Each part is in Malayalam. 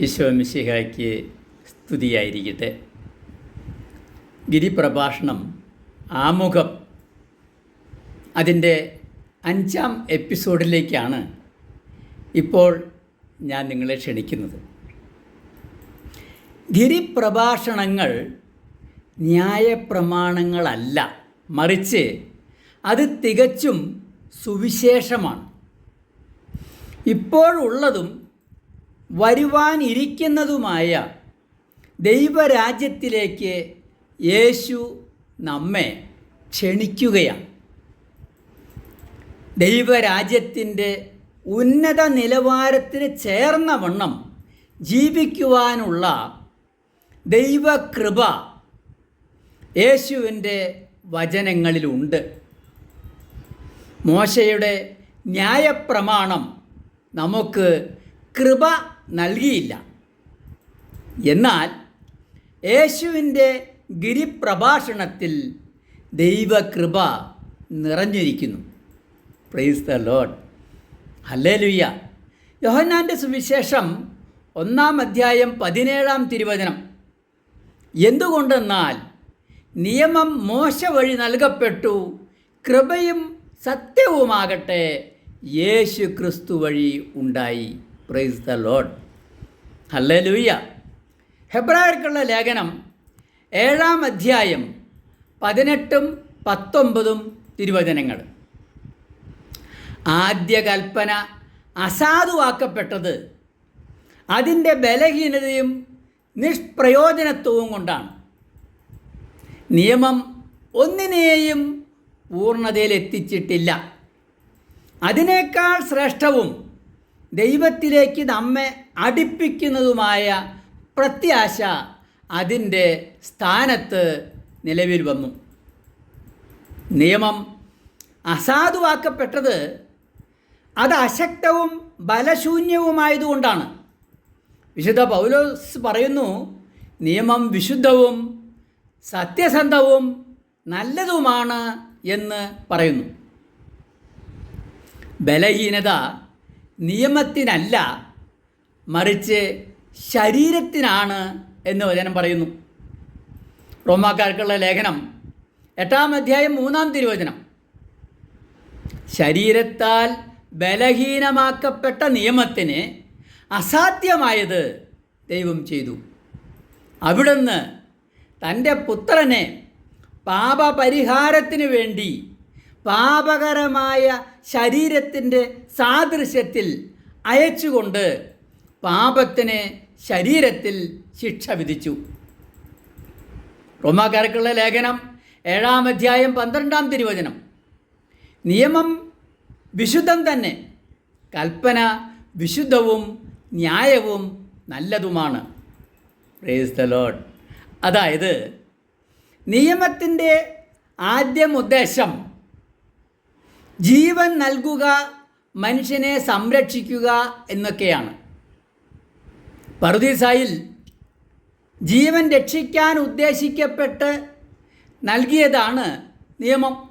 ഈശോ മിശിഹായ്ക്ക് സ്തുതിയായിരിക്കട്ടെ. ഗിരിപ്രഭാഷണം ആമുഖം. അതിന്റെ അഞ്ചാം എപ്പിസോഡിലേക്കാണ് ഇപ്പോൾ ഞാൻ നിങ്ങളെ ക്ഷണിക്കുന്നത്. ഗിരിപ്രഭാഷണങ്ങൾ ന്യായപ്രമാണങ്ങളല്ല. മറിച്ച് അത് തികച്ചും സുവിശേഷമാണ്. ഇപ്പോഴുള്ളതും വരുവാനിരിക്കുന്നതുമായ ദൈവരാജ്യത്തിലേക്ക് യേശു നമ്മെ ക്ഷണിക്കുകയാണ്. ദൈവരാജ്യത്തിന്റെ ഉന്നത നിലവാരത്തിന് ചേർന്ന വണ്ണം ജീവിക്കുവാനുള്ള ദൈവകൃപ യേശുവിന്റെ വചനങ്ങളിലുണ്ട്. മോശയുടെ ന്യായപ്രമാണം നമുക്ക് കൃപ നൽകിയില്ല. എന്നാൽ യേശുവിന്റെ ഗിരിപ്രഭാഷണത്തിൽ ദൈവകൃപ നിറഞ്ഞിരിക്കുന്നു. പ്രൈസ് ദ ലോഡ് ഹല്ലേലുയ്യ യോഹന്നാന്റെ സുവിശേഷം ഒന്നാം അധ്യായം പതിനേഴാം തിരുവചനം. എന്തുകൊണ്ടെന്നാൽ നിയമം മോശ വഴി നൽകപ്പെട്ടു കൃപയും സത്യവുമാകട്ടെ യേശു ക്രിസ്തു വഴി ഉണ്ടായി. പ്രൈസ് ദ ലോഡ് ഹല്ലേലൂയ്യ ഹെബ്രായർക്കുള്ള ലേഖനം ഏഴാം അധ്യായം പതിനെട്ടും പത്തൊമ്പതും തിരുവചനങ്ങൾ. ആദ്യ കൽപ്പന അസാധുവാക്കപ്പെട്ടത് അതിന്റെ ബലഹീനതയും നിഷ്പ്രയോജനത്വവും കൊണ്ടാണ്. നിയമം ഒന്നിനെയും പൂർണതയിലെത്തിച്ചിട്ടില്ല. അതിനേക്കാൾ ശ്രേഷ്ഠവും ദൈവത്തിലേക്ക് നമ്മെ അടുപ്പിക്കുന്നതുമായ പ്രത്യാശ അതിന്റെ സ്ഥാനത്ത് നിലവിൽ വന്നു. നിയമം അസാധുവാക്കപ്പെട്ടത് അത് അശക്തവും ബലശൂന്യവുമായതുകൊണ്ടാണ്. വിശുദ്ധ പൗലോസ് പറയുന്നു നിയമം വിശുദ്ധവും സത്യസന്ധവും നല്ലതുമാണ് എന്ന് പറയുന്നു. ബലഹീനത നിയമത്തിനല്ല മറിച്ച് ശരീരത്തിനാണ് എന്ന് വചനം പറയുന്നു. റോമാക്കാർക്കുള്ള ലേഖനം എട്ടാം അധ്യായം മൂന്നാം തിരുവചനം. ശരീരത്താൽ ബലഹീനമാക്കപ്പെട്ട നിയമത്തിന് അസാധ്യമായത് ദൈവം ചെയ്തു. അവിടുന്ന് തന്റെ പുത്രനെ പാപപരിഹാരത്തിന് വേണ്ടി പാപകരമായ ശരീരത്തിന്റെ സാദൃശ്യത്തിൽ അയച്ചുകൊണ്ട് പാപത്തിന് ശരീരത്തിൽ ശിക്ഷ വിധിച്ചു. റോമാക്കാർക്കുള്ള ലേഖനം ഏഴാം അധ്യായം പന്ത്രണ്ടാം തിരുവചനം. നിയമം വിശുദ്ധം തന്നെ. കൽപ്പന വിശുദ്ധവും ന്യായവും നല്ലതുമാണ്. പ്രേസ് ലോഡ് അതായത് നിയമത്തിന്റെ ആദ്യം ഉദ്ദേശം ജീവൻ നൽകുക മനുഷ്യനെ സംരക്ഷിക്കുക എന്നൊക്കെയാണ്. പറുദീസായിൽ ജീവൻ രക്ഷിക്കാൻ ഉദ്ദേശിക്കപ്പെട്ട് നൽകിയതാണ് നിയമം.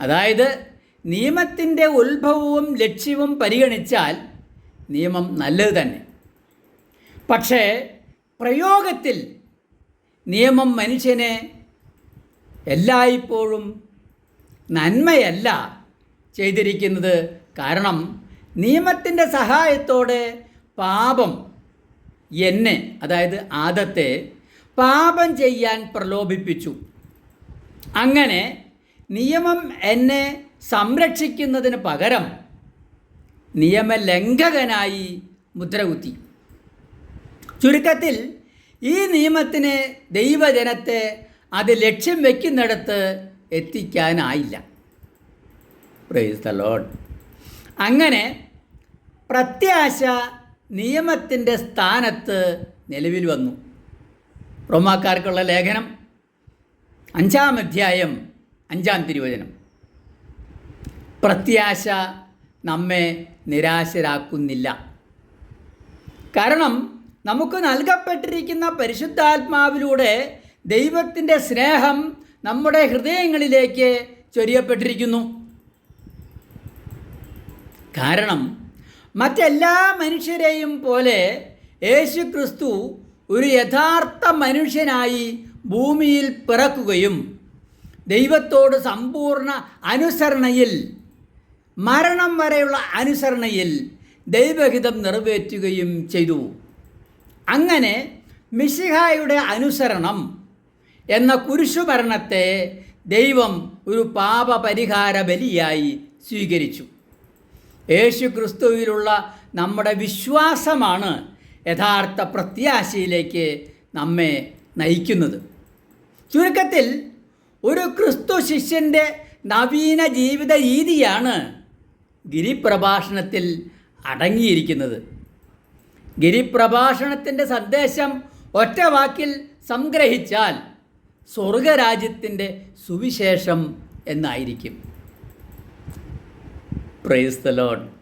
അതായത് നിയമത്തിന്റെ ഉത്ഭവവും ലക്ഷ്യവും പരിഗണിച്ചാൽ നിയമം നല്ലത് തന്നെ. പക്ഷേ പ്രയോഗത്തിൽ നിയമം മനുഷ്യനെ എല്ലായ്പ്പോഴും നന്മയല്ല ചെയ്തിരിക്കുന്നത്. കാരണം നിയമത്തിന്റെ സഹായത്തോടെ പാപം എന്നെ അതായത് ആദത്തെ പാപം ചെയ്യാൻ പ്രലോഭിപ്പിച്ചു. അങ്ങനെ നിയമം എന്നെ സംരക്ഷിക്കുന്നതിന് പകരം നിയമലംഘകനായി മുദ്രകുത്തി. ചുരുക്കത്തിൽ ഈ നിയമത്തിന് ദൈവജനത്തെ അത് ലക്ഷ്യം വയ്ക്കുന്നിടത്ത് എത്തിക്കാനായില്ല. പ്രൈസ് ദ ലോഡ് അങ്ങനെ പ്രത്യാശ നിയമത്തിന്റെ സ്ഥാനത്ത് നിലവിൽ വന്നു. റോമാക്കാർക്കുള്ള ലേഖനം അഞ്ചാം അധ്യായം അഞ്ചാം തിരുവചനം. പ്രത്യാശ നമ്മെ നിരാശരാക്കുന്നില്ല. കാരണം നമുക്ക് നൽകപ്പെട്ടിരിക്കുന്ന പരിശുദ്ധാത്മാവിലൂടെ ദൈവത്തിന്റെ സ്നേഹം നമ്മുടെ ഹൃദയങ്ങളിലേക്ക് ചൊരിയപ്പെട്ടിരിക്കുന്നു. കാരണം മറ്റെല്ലാ മനുഷ്യരെയും പോലെ യേശു ക്രിസ്തു ഒരു യഥാർത്ഥ മനുഷ്യനായി ഭൂമിയിൽ പിറക്കുകയും ദൈവത്തോട് സമ്പൂർണ അനുസരണയിൽ മരണം വരെയുള്ള അനുസരണയിൽ ദൈവഹിതം നിറവേറ്റുകയും ചെയ്തു. അങ്ങനെ മിശിഹായുടെ അനുസരണം എന്ന കുരിശുഭരണത്തെ ദൈവം ഒരു പാപപരിഹാര ബലിയായി സ്വീകരിച്ചു. യേശു ക്രിസ്തുവിലുള്ള നമ്മുടെ വിശ്വാസമാണ് യഥാർത്ഥ പ്രത്യാശയിലേക്ക് നമ്മെ നയിക്കുന്നത്. ചുരുക്കത്തിൽ ഒരു ക്രിസ്തു ശിഷ്യന്റെ നവീന ജീവിത രീതിയാണ് ഗിരിപ്രഭാഷണത്തിൽ അടങ്ങിയിരിക്കുന്നത്. ഗിരിപ്രഭാഷണത്തിന്റെ സന്ദേശം ഒറ്റ വാക്കിൽ സംഗ്രഹിച്ചാൽ സ്വർഗരാജ്യത്തിന്റെ സുവിശേഷം എന്നായിരിക്കും. Price the load